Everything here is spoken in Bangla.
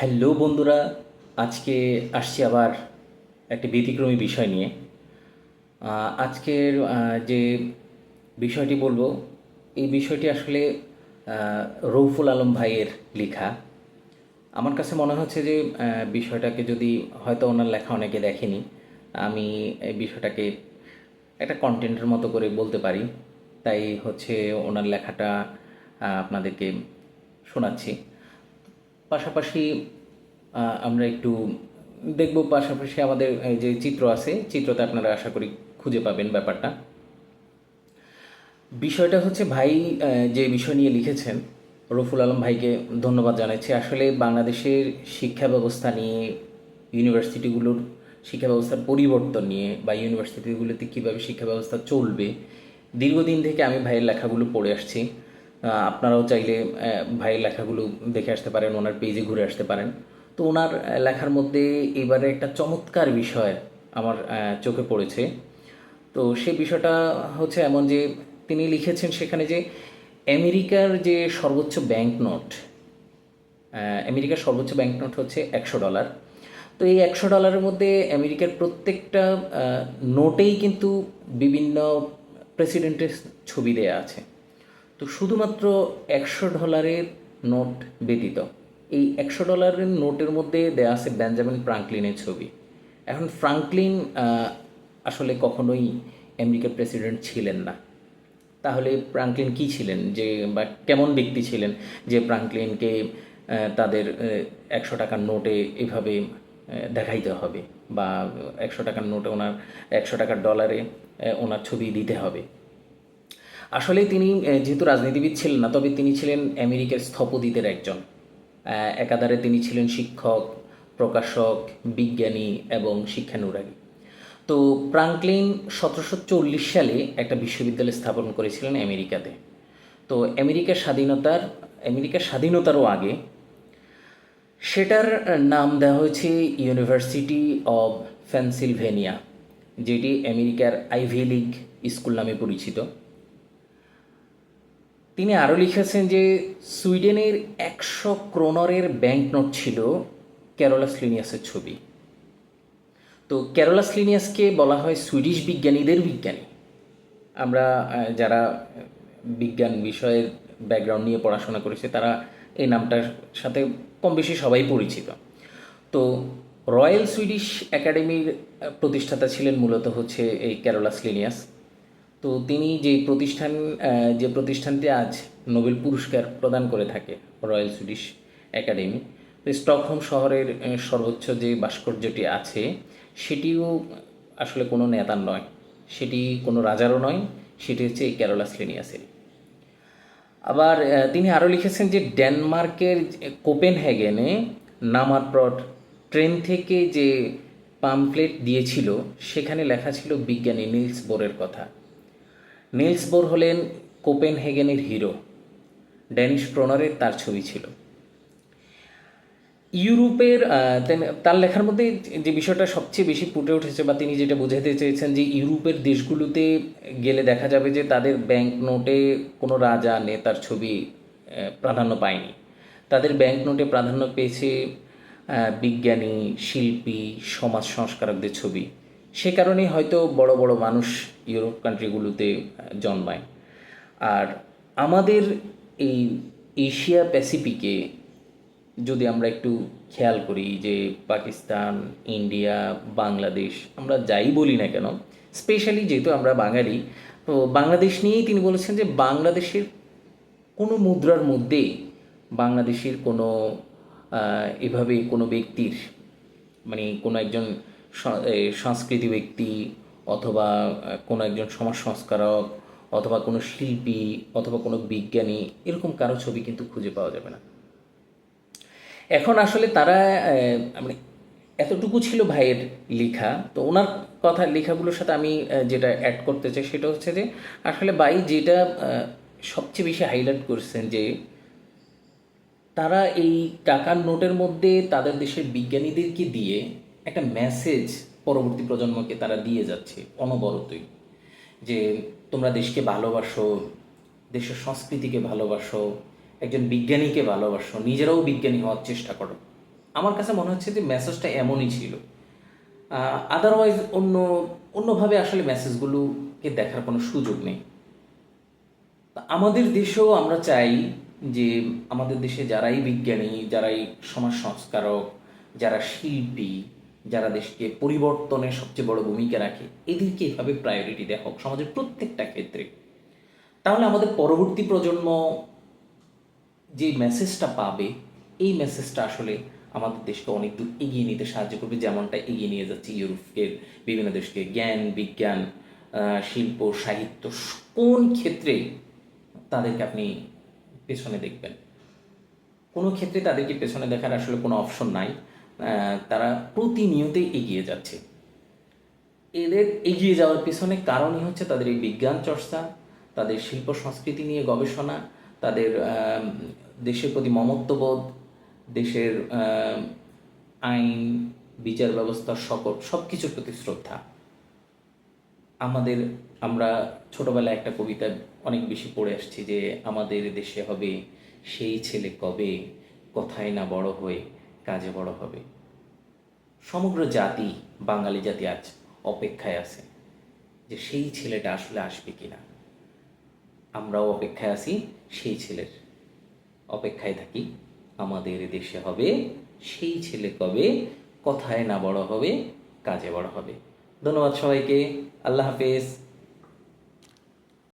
হ্যালো বন্ধুরা, আজকে আসছি আবার একটি ব্যতিক্রমী বিষয় নিয়ে। আজকের যে বিষয়টি বলব, এই বিষয়টি আসলে রৌফুল আলম ভাইয়ের লেখা। আমার কাছে মনে হচ্ছে যে বিষয়টাকে যদি হয়তো ওনার লেখা অনেকে দেখেনি, আমি এই বিষয়টাকে একটা কন্টেন্টের মতো করে বলতে পারি। তাই হচ্ছে ওনার লেখাটা আপনাদেরকে শোনাচ্ছি। পাশাপাশি আমরা একটু দেখব পাশাপাশি আমাদের যে চিত্র আছে, চিত্রতে আপনারা আশা করি খুঁজে পাবেন ব্যাপারটা। বিষয়টা হচ্ছে ভাই যে বিষয় নিয়ে লিখেছেন, রফুল আলম ভাইকে ধন্যবাদ জানাচ্ছি। আসলে বাংলাদেশের শিক্ষা ব্যবস্থা নিয়ে, ইউনিভার্সিটিগুলোর শিক্ষা ব্যবস্থার পরিবর্তন নিয়ে বা ইউনিভার্সিটিগুলোতে কীভাবে শিক্ষা ব্যবস্থা চলবে, দীর্ঘদিন থেকে আমি ভাইয়ের লেখাগুলো পড়ে আসছি। আপনারাও চাইলে ভাইয়ের লেখাগুলো দেখে আসতে পারেন, ওনার পেজে ঘুরে আসতে পারেন। তো ওনার লেখার মধ্যে এবারে একটা চমৎকার বিষয় আমার চোখে পড়েছে। তো সেই বিষয়টা হচ্ছে এমন যে, তিনি লিখেছেন সেখানে যে, আমেরিকার যে সর্বোচ্চ ব্যাংক নোট আমেরিকার সর্বোচ্চ ব্যাংক নোট হচ্ছে একশো ডলার তো এই একশো ডলারের মধ্যে আমেরিকার প্রত্যেকটা নোটেই কিন্তু বিভিন্ন প্রেসিডেন্টের ছবি দেয়া আছে। তো শুধুমাত্র একশো ডলারের নোট ব্যতীত। এই একশো ডলারের নোটের মধ্যে দেয়া আছে বেঞ্জামিন ফ্রাঙ্কলিনের ছবি। এখন ফ্রাঙ্কলিন আসলে কখনোই আমেরিকার প্রেসিডেন্ট ছিলেন না। তাহলে ফ্রাঙ্কলিন কি ছিলেন? যে, বা কেমন ব্যক্তি ছিলেন? যে ফ্রাঙ্কলিনকে তাদের একশো টাকার নোটে এভাবে দেখাইতে হবে বা একশো টাকার নোটে ওনার একশো টাকার ডলারে ওনার ছবি দিতে হবে। আসলে তিনি যেহেতু রাজনীতিবিদ ছিলেন না, তবে তিনি ছিলেন আমেরিকার স্থপতিদের একজন। একাধারে তিনি ছিলেন শিক্ষক, প্রকাশক, বিজ্ঞানী এবং শিক্ষানুরাগী। তো প্রাঙ্কলিন সতেরোশো চল্লিশ সালে একটা বিশ্ববিদ্যালয় স্থাপন করেছিলেন আমেরিকাতে। তো আমেরিকার স্বাধীনতার, আমেরিকার স্বাধীনতারও আগে সেটার নাম দেওয়া হয়েছে ইউনিভার্সিটি অব পেনসিলভেনিয়া যেটি আমেরিকার আইভি লিগ স্কুল নামে পরিচিত। তিনি আরও লিখেছেন যে, সুইডেনের একশো ক্রোনরের ব্যাংক নোট ছিল ক্যারোলাস লিনিয়াসের ছবি। তো ক্যারোলাস লিনিয়াসকে বলা হয় সুইডিশ বিজ্ঞানীদের বিজ্ঞানী। আমরা যারা বিজ্ঞান বিষয়ের ব্যাকগ্রাউন্ড নিয়ে পড়াশোনা করেছে, তারা এই নামটার সাথে কম বেশি সবাই পরিচিত। তো রয়্যাল সুইডিশ একাডেমির প্রতিষ্ঠাতা ছিলেন মূলত হচ্ছে এই ক্যারোলাস লিনিয়াস। তো তিনি যে প্রতিষ্ঠান যে প্রতিষ্ঠানটি আজ নোবেল পুরস্কার প্রদান করে থাকে, রয়্যাল সুইডিশ একাডেমি, তো স্টকহোম শহরের সর্বোচ্চ যে ভাস্কর্যটি আছে, সেটিও আসলে কোনো নেতার নয়। সেটি কোনো রাজারও নয়, সেটি হচ্ছে এই ক্যারোলাস লিনিয়াসের আবার তিনি আরও লিখেছেন যে ডেনমার্কের কোপেনহেগেনে নামার পর ট্রেন থেকে যে পামফলেট দিয়েছিল, সেখানে লেখা ছিল বিজ্ঞানী নিলস বোরের কথা। নিলস বোর হলেন কোপেনহেগেনের হিরো। ড্যানিশ প্রনারের তার ছবি ছিল। ইউরোপের তার লেখার মধ্যে যে বিষয়টা সবচেয়ে বেশি ফুটে উঠেছে বা তিনি যেটা বোঝাতে চেয়েছেন যে ইউরোপের দেশগুলোতে গেলে দেখা যাবে যে তাদের ব্যাংক নোটে কোনো রাজা, নেতার ছবি প্রাধান্য পায়নি। তাদের ব্যাংক নোটে প্রাধান্য পেয়েছে বিজ্ঞানী, শিল্পী, সমাজ সংস্কারকদের ছবি। সে কারণেই হয়তো বড় বড় মানুষ ইউরোপ কান্ট্রিগুলোতে জন্মায়। আর আমাদের এই এশিয়া প্যাসিফিকে যদি আমরা একটু খেয়াল করি যে পাকিস্তান, ইন্ডিয়া, বাংলাদেশ, আমরা যাই বলি না কেন, স্পেশালি যেহেতু আমরা বাঙালি, তো বাংলাদেশ নিয়েই তিনি বলেছেন যে বাংলাদেশের কোনো মুদ্রার মধ্যে বাংলাদেশের কোনো এভাবে কোনো ব্যক্তির মানে কোনো একজন সংস্কৃতি ব্যক্তি অথবা কোনো একজন সমাজ সংস্কারক অথবা কোনো শিল্পী অথবা কোনো বিজ্ঞানী এরকম কারও ছবি কিন্তু খুঁজে পাওয়া যাবে না। এখন আসলে তারা মানে এতটুকু ছিল ভাইয়ের লেখা। তো ওনার কথা, লেখাগুলোর সাথে আমি যেটা অ্যাড করতে চাই সেটা হচ্ছে যে, আসলে ভাই যেটা সবচেয়ে বেশি হাইলাইট করছেন যে, তারা এই টাকার নোটের মধ্যে তাদের দেশের বিজ্ঞানীদেরকে দিয়ে একটা মেসেজ পরবর্তী প্রজন্মকে তারা দিয়ে যাচ্ছে অনবরতই। যে তোমরা দেশকে ভালোবাসো, দেশের সংস্কৃতিকে ভালোবাসো, একজন বিজ্ঞানীকে ভালোবাসো, নিজেরাও বিজ্ঞানী হওয়ার চেষ্টা করো। আমার কাছে মনে হচ্ছে যে মেসেজটা এমনই ছিল। আদারওয়াইজ অন্য, অন্যভাবে আসলে মেসেজগুলোকে দেখার কোনো সুযোগ নেই। আমাদের দেশেও আমরা চাই যে আমাদের দেশে যারাই বিজ্ঞানী, যারাই সমাজ সংস্কারক, যারা শিল্পী যারা দেশকে পরিবর্তনের সবচেয়ে বড় ভূমিকা রাখে, এদেরকে এভাবে প্রায়োরিটি হোক সমাজের প্রত্যেকটা ক্ষেত্রে। তাহলে আমাদের পরবর্তী প্রজন্ম যে মেসেজটা পাবে, এই মেসেজটা আসলে আমাদের দেশকে অনেক দূর এগিয়ে নিতে সাহায্য করবে, যেমনটা এগিয়ে নিয়ে যাচ্ছে ইউরোপের বিভিন্ন দেশকে জ্ঞান, বিজ্ঞান শিল্প, সাহিত্য, কোন ক্ষেত্রে তাদেরকে আপনি পেছনে দেখবেন? কোনো ক্ষেত্রে তাদেরকে পেছনে দেখার আসলে কোনো অপশন নাই। তারা প্রতিনিয়তই এগিয়ে যাচ্ছে। এদের এগিয়ে যাওয়ার পিছনে কারণই হচ্ছে তাদের এই বিজ্ঞান চর্চা, তাদের শিল্প সংস্কৃতি নিয়ে গবেষণা, তাদের দেশের প্রতি মমত্ববোধ, দেশের আইন, বিচার ব্যবস্থা, সকল সব কিছুর প্রতি শ্রদ্ধা। আমাদের, আমরা ছোটবেলায় একটা কবিতা অনেক বেশি পড়ে আসছি যে, আমাদের দেশে হবে সেই ছেলে কবে? কথায় না বড় হয়ে কাজে বড় হবে। সমগ্র জাতি, বাঙালি জাতি আজ অপেক্ষায় আছে যে সেই ছেলেটা আসলে আসবে কিনা। আমরাও অপেক্ষায় আছি সেই ছেলের। অপেক্ষায় থাকি, আমাদের দেশে হবে সেই ছেলে কবে, কথায় না বড় হবে, কাজে বড় হবে। ধন্যবাদ সবাইকে, আল্লাহ হাফেজ।